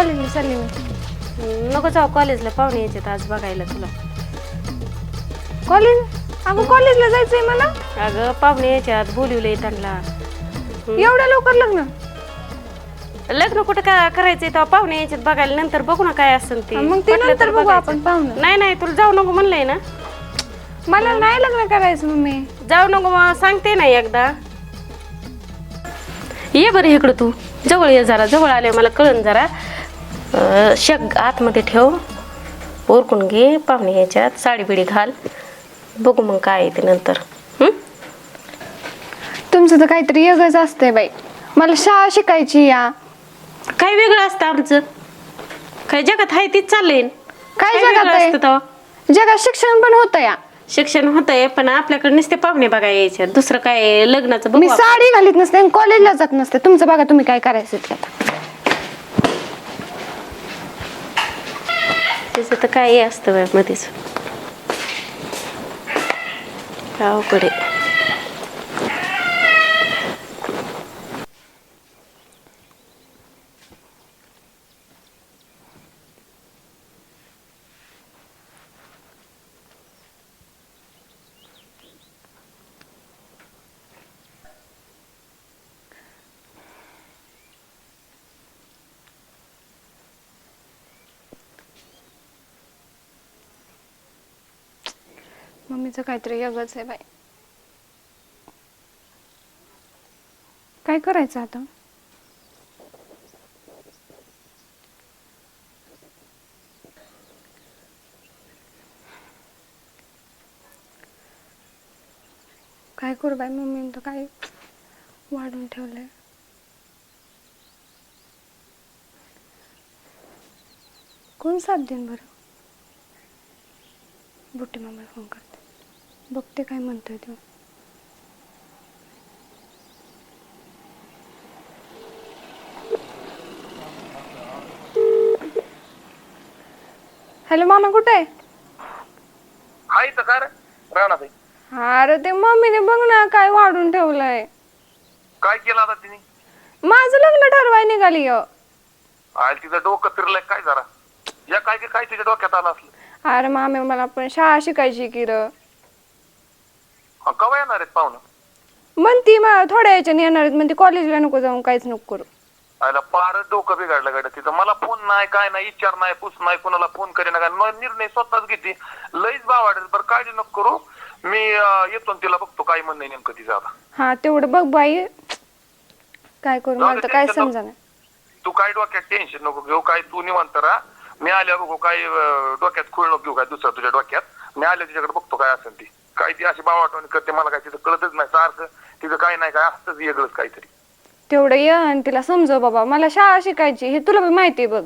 कॉलेजला चालली मी. नको जाऊ कॉलेजला पाहुणे यायच्यात आज बघायला तुला. कॉलेज अगं कॉलेजला जायचंय मला. अगं पाहुणे यायच्यात बोलवले त्यांना. एवढ्या लवकर लग्न? लग्न कुठं काय करायचंय? तेव्हा पाहुणे यायच्यात बघायला. नंतर बघू ना काय असेल ते. मग ते पटलं नंतर तर बघू बघायचं. आपण पाहुणं. नाही नाही तुला जाऊ नको म्हणलंय ना. मला नाही लग्न करायचं मम्मी. जाऊ नको मग सांगते ना एकदा. ये बरं इकडं तू. जवळ ये जरा जवळ आले मला कळन जरा. शक आतमध्ये ठेव. ओरकून घे पाहुणे याच्यात. साडी बिडी घाल. बघू मग काय ते नंतर? तुमचं तर काहीतरी वेगळंच असतंय बाई. मला शाळा शिकायची या. काय वेगळं असतं आमचं? काय जगात आहे तीच चाललंय. काय जगात आहे? असतं तेव्हा? जगात शिक्षण पण होतं या. शिक्षण होतंय पण आपल्याकडे नुसते पाहुणे बघा यायच्यात दुसरं काय लग्नाचं बघू मी आपण. साडी घालीत नसते आणि कॉलेजला जात नसते. तुमचं बघा तुम्ही काय करायचं ते आता. त्याचं तर काही असतं मध्येच अवघड आहे मम्मीचं काहीतरी वेगळंच आहे बाई. काय करायचं आता? काय करू बाई मम्मीनं तर काय वाढून ठेवलंय. कोण साथ देईन बरं? बुट्टी मामाला फोन करते. बघते काय म्हणतोय तो. हॅलो मामा कुठे आहे? राणा भाई अरे ते मम्मीने बघ ना काय वाढून ठेवलंय. काय केलं आता तिने? माझं लग्न ठरवाय निघाली अ. आयल तिचं डोकं फिरलंय काय जरा. या काय की काय तिच्या डोक्यात आलं असलं? अरे मामे मला पण शाळा शिकायची की र. हा, कवा येणार आहेत पाहुणं? म्हणती मग थोड्या याच्याने येणार आहेत. म्हणते कॉलेजला नको जाऊन काहीच नको करू. आयला पार डोकं बिघडलं गड्या तिथं. मला फोन नाही काय नाही विचार नाही पूस नाही कोणाला फोन करेन का न- निर्णय स्वतःच घेते. लईच भाव वाढेल. बरं काळजी नको करू. मी अं, येतो आणि तिला बघतो काय म्हणणं आहे नेमकं तिचं आता. हा तेवढं बघ बाई. काय करू मला तर काय समजा तू काय डोक्यात टेन्शन नको घेऊ. काय तू निवांत राहा. मी आल्यावर बघू काय अं, डोक्यात खुळ नको घेऊ काय दुसरं तुझ्या डोक्यात. मी आल्या तिच्याकडे बघतो काय असेल ती. काय ती अशी बावाटवणी करते मला काय तिचं कळतच नाही सारखं तिचं काय नाही काय असतंच वेगळंच काहीतरी. तेवढं ये आणि तिला समजव बाबा मला शाळा शिकायची हे तुला बी माहिती आहे बघ.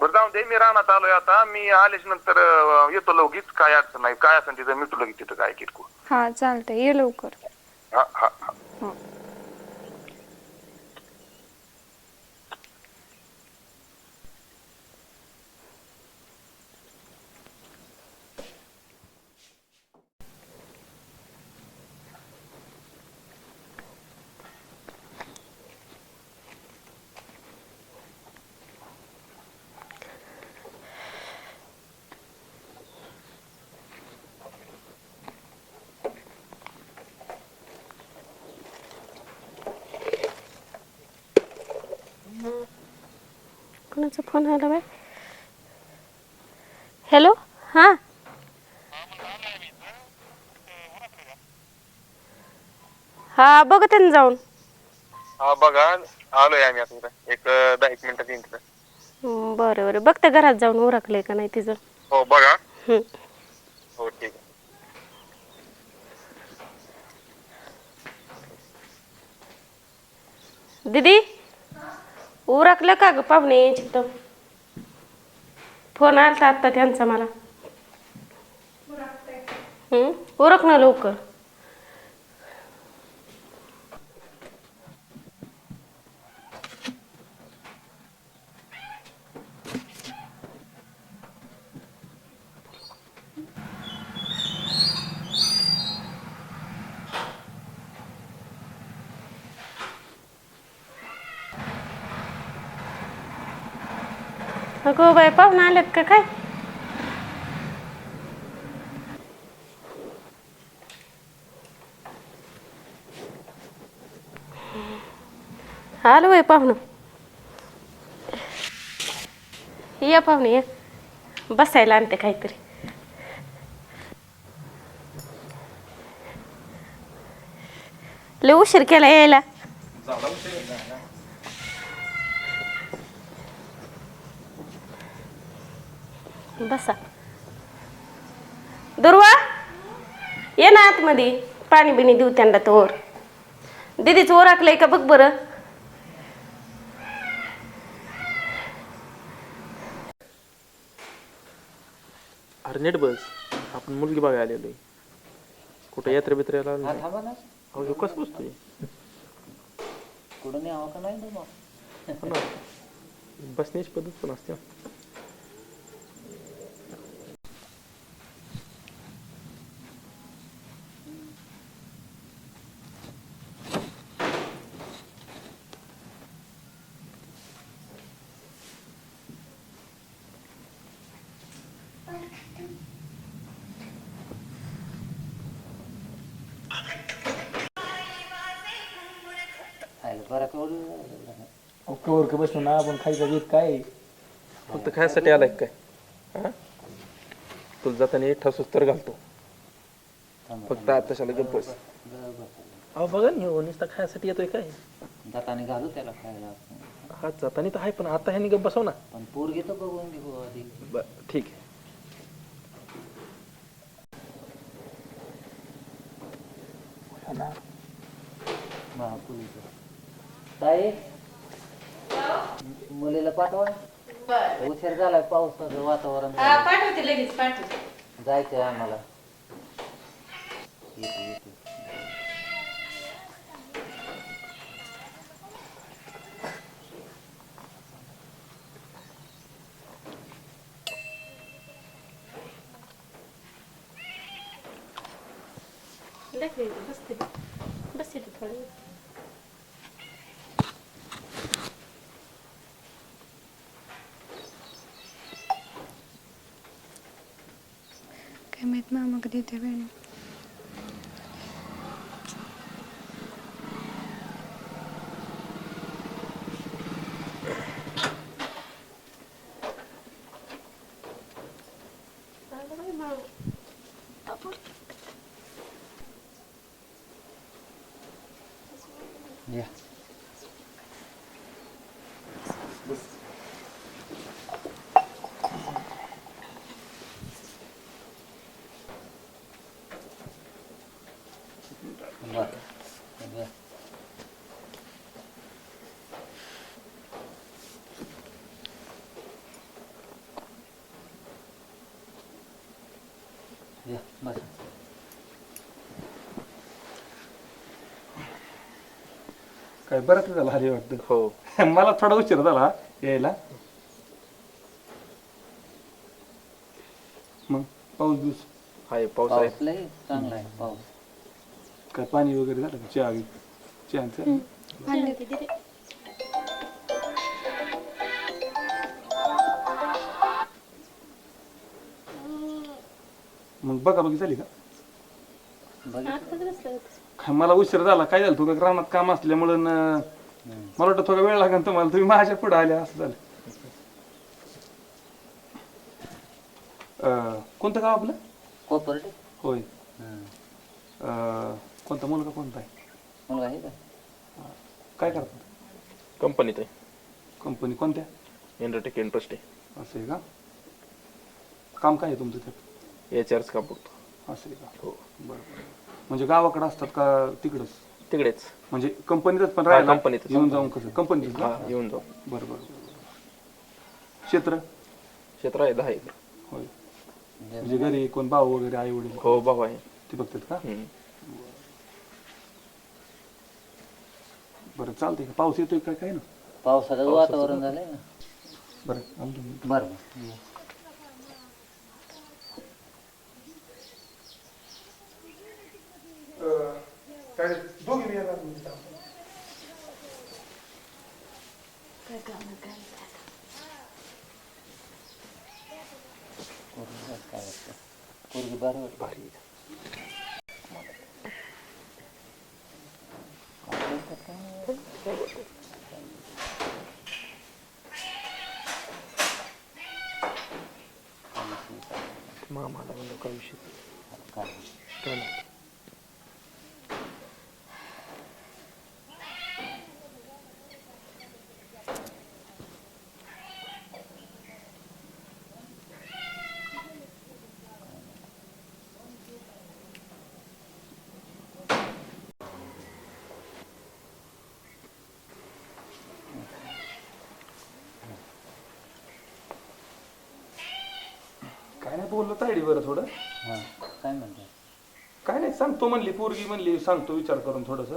बरं जाऊन दे मी रानात आलोय आता मी आल्याच नंतर अं, येतो लगेच काय अडचण नाही काय असेल तिथं मिटू लगेच तिथं काय किरकोळ हा चालतंय ये लवकर. हा हा हा. कोणाचा फोन आला बाय? हॅलो? हां? हा बघते ना जाऊन. हा बघा. आलोय आम्ही आता. एक दहा एक मिनिटात येईन तिथं बरं बरं. बघते घरात जाऊन उरकलंय का नाही तिचं. हो बघा. हं. हो ठीक आहे. दीदी? उरकलं का ग पाहुणे? चित्त फोन आलता आत्ता त्यांचा मला. उरक ना लवकर. अगो बाय पाहुणे आलेत का काय? आलो बाय पाहुणं. या पाहुणे या. बसायला आणते काहीतरी. लय उशीर केला यायला. बसा. दुर्वा ये ना आतमध्ये. पाणी बिणी देऊ त्यांना तोवर. दीदीच ओराकलंय का बघ बरं. अरे नीट बस. आपण मुलगी बघायला आलेलो कुठं यात्रा बित्र्याला आलो नाही. थांबा ना. अहो ह्यो कसं बसतोय? कुठं न्यावं का नाही ना मग हो ना. बसण्याची पद्धत पण असते. बरा कवर का बसलो ना आपण खायचं घेत काय? फक्त खायसाठी आलाय काय? हा? तुला जाताना ठसूच तर घालतो. फक्त आता तशाला गप्प बस. अहो बघा ना ह्यो नुसता खायसाठी येतोय काय? जाताना घालू त्याला खायला. हा जाताना तर आहे पण आता ह्यानी गप्प बसव ना. पण पोरगी तर बघून घेऊ आधी. बर ठीक आहे. महापुलीचं ताई मुलीला पाठवा. उशीर झालाय पावसाचं वातावरण. पाठवते लगेच पाठवते. जायचंय आम्हाला. येते येते. बसते. बसते थोडं. काय माहीत मामा कधी येते वेळ या बरं. बरं. या बस काय बरं झालं हरी वाटतं. हो. मला थोडा उशीर झाला यायला. मग पाऊस दिवस हाय पाऊस आहे. पाऊस लय चांगला आहे पाऊस. काय पाणी वगैरे झालं का? चहा चहाचं मग बघा बघी झाली का? काय मला उशीर झाला. काय झालं? थोडं रानात काम असल्यामुळं न- मला वाटतं थोडा वेळ लागेल तुम्हाला. तुम्ही माझ्या पुढे आले असं झालं. अं, कोणतं गाव आपलं? कोपर्डे. होय. अं, कोणता मुलगा कोणता आहे? मुलगा आहे का? काय करतात कंपनीत आहे. कंपनी कोणत्या? एंटरटेक इंटरेस्ट आहे. असं आहे का? काम काय आहे तुमचं त्यात? याच आरच का बघतो असं आहे का? हो. बरं बरं. म्हणजे गावाकडे असतात का तिकडच? तिकडेच. म्हणजे कंपनीतच पण राहायला? कंपनीतच. येऊन जाऊन कसं? कंपनीत हा येऊन जाऊ. बरं बरं क्षेत्र? क्षेत्र आहे दहा एकर. होय. म्हणजे घरी कोण भाऊ वगैरे आई वडील? हो भाऊ आहे. ते बघतात का? हम्म. बरं चालतंय. का पाऊस येतोय काय काय ना? पावसाचं वातावरण झालंय ना. बरं आलो तुम्ही. बरं बरं. काय वाटतं पोरगी बरं वाटतं भारी मामाला म्हणलं काय विषय काय काय नाही काय नाही बोललो तायडी बरं थोडं. हां काय म्हणतात काय नाही सांगतो म्हणली पोरगी म्हणली सांगतो विचार करून थोडस.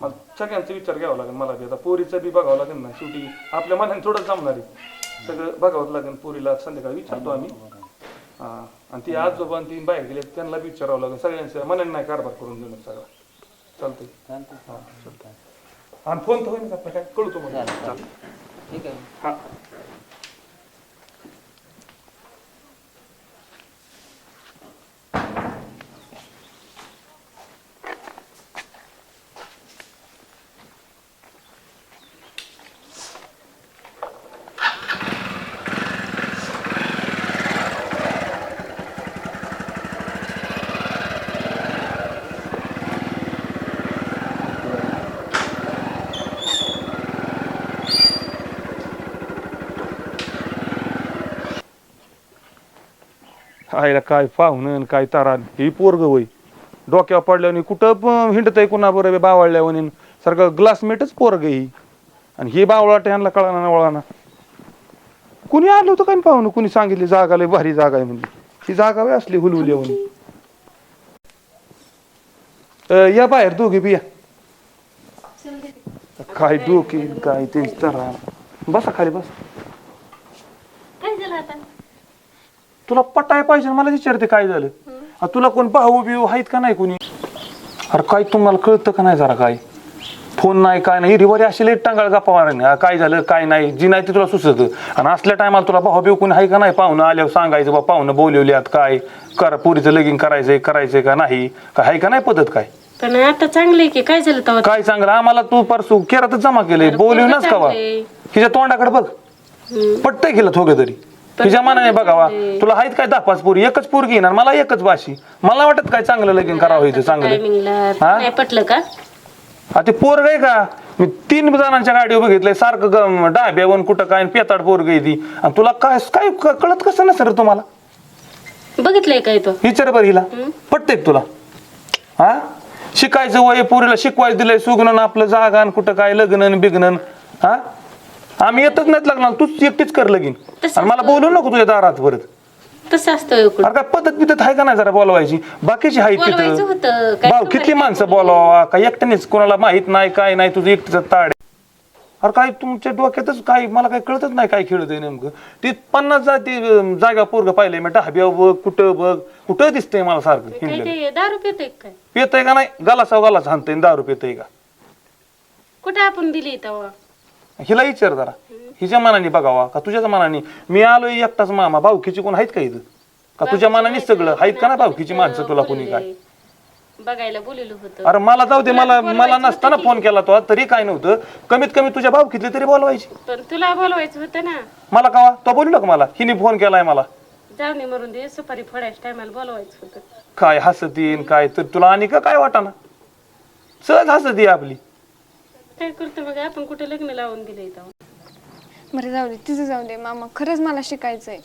मला सगळ्यांचा विचार घ्यावा लागेल मला बी आता पोरीचा बी बघावं लागेल ना शेवटी आपल्या मनाने थोडं जमणार आहे. सगळं बघावं लागेल पोरीला संध्याकाळी विचारतो आम्ही. हा आणि ती आजोबा आणि ती बाहेर गेले त्यांना बी विचारावं लागेल सगळ्यांच्या मनाने नाही कारभार करून देणार सगळा. चालतंय. चालतं हा चालतंय आणि फोन तर होईल का आपलं काय? कळतो मग. चालेल. ठीक आहे. हा. आईला काय पाहुणं काय तारा ही पोरग होय. डोक्यावर पडल्यावर कुठं हिंडत आहे कुणा बरोबर बावळल्यावर सारखं ग्लासमेटच पोरग ही. आणि हे बावळाट ह्यांना कळाना ना वळाना. कुणी आलं होतं काय पाहुणं? कुणी सांगितली जागा लय भारी जागा आहे म्हणजे ही जागा बी असली हुलहुली म्हणून या बाहेर दोघे बी या. काय डोके काय ते तारा बसा खाली बस काय झालं आता तुला पटाय पाहिजे मला विचारते काय झालं. आ, तुला कोण भाऊ बिऊ आहेत का नाही कोणी? अरे काय तुम्हाला कळतं का नाही जरा काय? फोन नाही काय नाही. रिवारी अशी लेट टांगाळ गप्पा मारा काय झालं काय नाही. जी नाही ती तुला सुचत. आणि असल्या टायमाला तुला भाऊ बिऊ कोणी आहे का नाही? पाहुणं आल्यावर सांगायचं बा पाहुणं बोलवल्यात काय? कर पुरीचं लगीन करायचंय करायचंय का नाही? का आहे का नाही पद्धत काय? पण आता चांगलं की? काय झालं तेव्हा? काय चांगलं? आम्हाला तू परसू केरातच जमा केलंय. बोलवूनच का बा चांगलंय. हिच्या तोंडाकडे बघ. पटतंय गेलं थोडं तरी. तिच्या मनाने बघावा तुला आहेत काय दहा पाच पोरी? एकच पोरगी येणार मला एकच बाशी मला वाटत काय चांगलं लगीन करावं इथं चांगलं. टायमिंगला हा? नाही पटलं का? आ ते पोरग आहे का? मी तीन जणांच्या गाडीवर बघितलंय सारखं ग- डाब्यावर कुठं काय आणि पेताड पोरग आहे ती. आणि तुला काय काय क- कळत कसं नसेल रे तुम्हाला? बघितलंय काय तो? विचार बरं हिला. पटतंय का तुला? हा शिकायचं वय पोरीला शिकवायचं दिलंय सुगणन आपलं जागा आणि कुठं काय लग्न बिग्नन. हा आम्ही येतच नाहीत लग्नाला. तूच एकटीच कर लगीन. तसं आणि मला बोलू नको तुझ्या दारात परत. तसं असतं. अरे काय पद्धत बिद्धत आहे का नाही जरा बोलवायची? बाकीची आहेत बोलवायचं तिथं काय भाऊ किती माणसं बोलावा? काय एकट्यानेच कोणाला माहीत नाही काय नाही तुझं एकटीचं ताड आहे. अरे काय तुमच्या डोक्यातच काय मला काय कळतच नाही काय खेळत आहे नेमकं. ती पन्नास जा ती अं, जागा पोरग पाहिले मी ढाब्या बघ कुठं बघ कुठं दिसतंय मला सारखं काय हिंडलेलं. ते दारू पितोय काय? पितय का नाही? गालासा गालास हाणतंय दारू पितय का? कुठं आपण दिली तेव्हा? हिला विचार जरा. हिच्या मनाने बघावा का तुझ्याच मनाने? मी आलोय एकटाच मामा भाऊकीची कोण आहेत का इथं? का तुझ्या मनाने सगळं? आहेत का ना भाऊकीची माणसं तुला कोणी काय? बघायला बोललेलं होतं. अरे मला जाऊ दे मला मला नसताना फोन केला तो तरी काय नव्हतं. कमीत कमी तुझ्या भाऊकीतली तरी बोलवायची. पण तुला बोलवायचं होतं ना. मला कवा? तो बोलू का मला. हिने फोन केलाय मला. जाऊ नये मरून दे सुपारी फोडायच्या टायमाला बोलवायचं होतं. काय हसत येईन काय तर तुला आणि का काय वाटाना सहज हसत आपली. काय करतो मग आपण कुठे लग्न लावून दिलंय तेव्हा बरं जाऊ दे तिचं जाऊ दे मामा. खरंच मला शिकायचंय.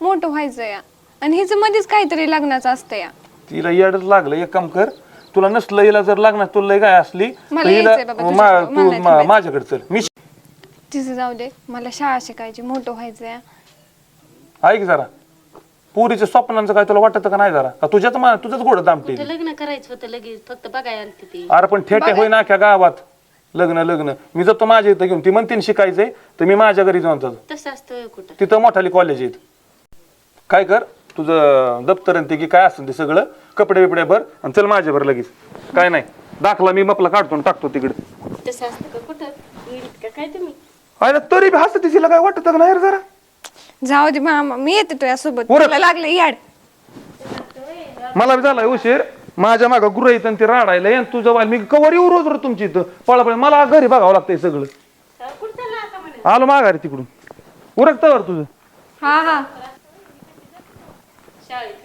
मोठं व्हायचं या. आणि हिचं मध्येच काहीतरी लग्नाचं असतं या. तिला येडच लागलं. एक काम कर तुला नसलं हिला जर लागणार तुला लय काय असली तर मला हिला यायचंय बाबा मा- तुझ्याकडं, तू मला नाही मा- थांबायचं. माझ्याकडे चल. मी तिचं जाऊ दे मला शाळा शिकायची मोठं व्हायचं या. ऐक जरा. पुरीच्या स्वप्नांचं काय तुला वाटतं का नाही जरा? का तुझ्याच मा- तुझंच गोड दामटे लग्न करायचं होतं लगेच? फक्त बघायला आलती ती. अरे पण ठेटे होईना अख्ख्या गावात. लग्न लग्न. मी जातो माझ्या इथं घेऊन. ती म्हणते ना शिकायचंय. तर मी माझ्या घरी जाऊन जातो. तसं असतं कुठं? तिथं मोठाली कॉलेज आहेत काय कर तुझं दप्तर आणि ते की काय असेल ते सगळं कपडे बिपडे भर आणि चल माझ्या भर लगेच. काय नाही. दाखला मी मपला काढतो आणि टाकतो तिकडे. तसं असतं का कुठं? नीट का काय तुम्ही? अरे तरी बी हसत तिला काय वाटत का नाही रे जरा? जाऊ दे मामा मी येते तुझ्यासोबत. उरक. तुला लागलं याड. मला बी झालाय उशीर. माझ्या मागं गुरु येतं ते राडायला आणि तुझं वाल मी कवर येऊ रोज रोज तुमची इथं. पळापळ. मला घरी बघावं लागतंय सगळं. आलो माघारी तिकडून. उरकतावर तुझं. हा हा. शाळेत.